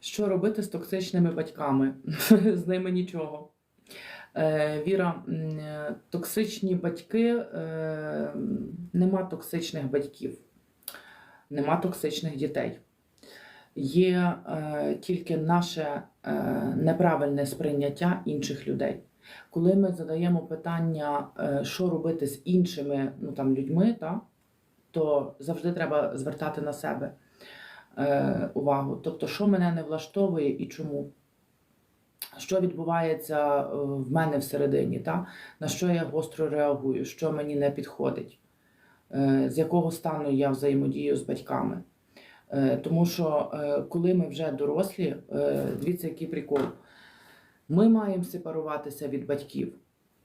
Що робити з токсичними батьками? з ними нічого. Е, Віра, токсичні батьки, е, нема токсичних батьків, нема токсичних дітей. Є е, тільки наше неправильне сприйняття інших людей. Коли ми задаємо питання, що робити з іншими ну, там, людьми, та, то завжди треба звертати на себе увагу. Тобто, що мене не влаштовує і чому. Що відбувається е, в мене всередині, та? на що я гостро реагую, що мені не підходить, е, з якого стану я взаємодію з батьками. Е, Тому що е, коли ми вже дорослі, е, дивіться, який прикол. Ми маємо сепаруватися від батьків,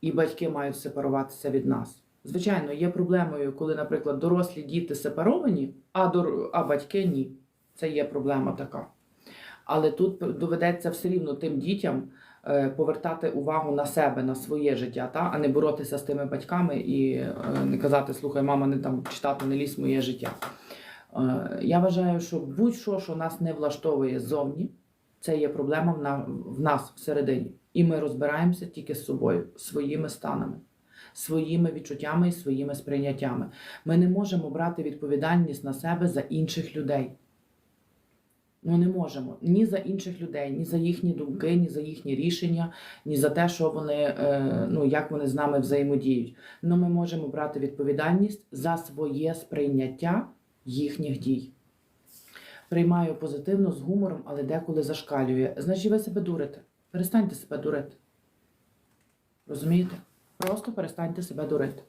і батьки мають сепаруватися від нас. Звичайно, є проблемою, коли, наприклад, дорослі діти сепаровані, а, а батьки ні. Це є проблема така. Але тут доведеться все рівно тим дітям е, повертати увагу на себе, на своє життя, та? а не боротися з тими батьками і е, не казати, слухай, мама, не там читати не лізь моє життя. Е, Я вважаю, що будь-що, що нас не влаштовує ззовні, це є проблема в нас всередині. І ми розбираємося тільки з собою, своїми станами, своїми відчуттями і своїми сприйняттями. Ми не можемо брати відповідальність на себе за інших людей. Ну, не можемо ні за інших людей, ні за їхні думки, ні за їхні рішення, ні за те, що вони, е, ну як вони з нами взаємодіють. Ну, ми можемо брати відповідальність за своє сприйняття їхніх дій. Приймаю позитивно з гумором, але деколи зашкалює. Значить, ви себе дурите. Перестаньте себе дурити. Розумієте? Просто перестаньте себе дурити.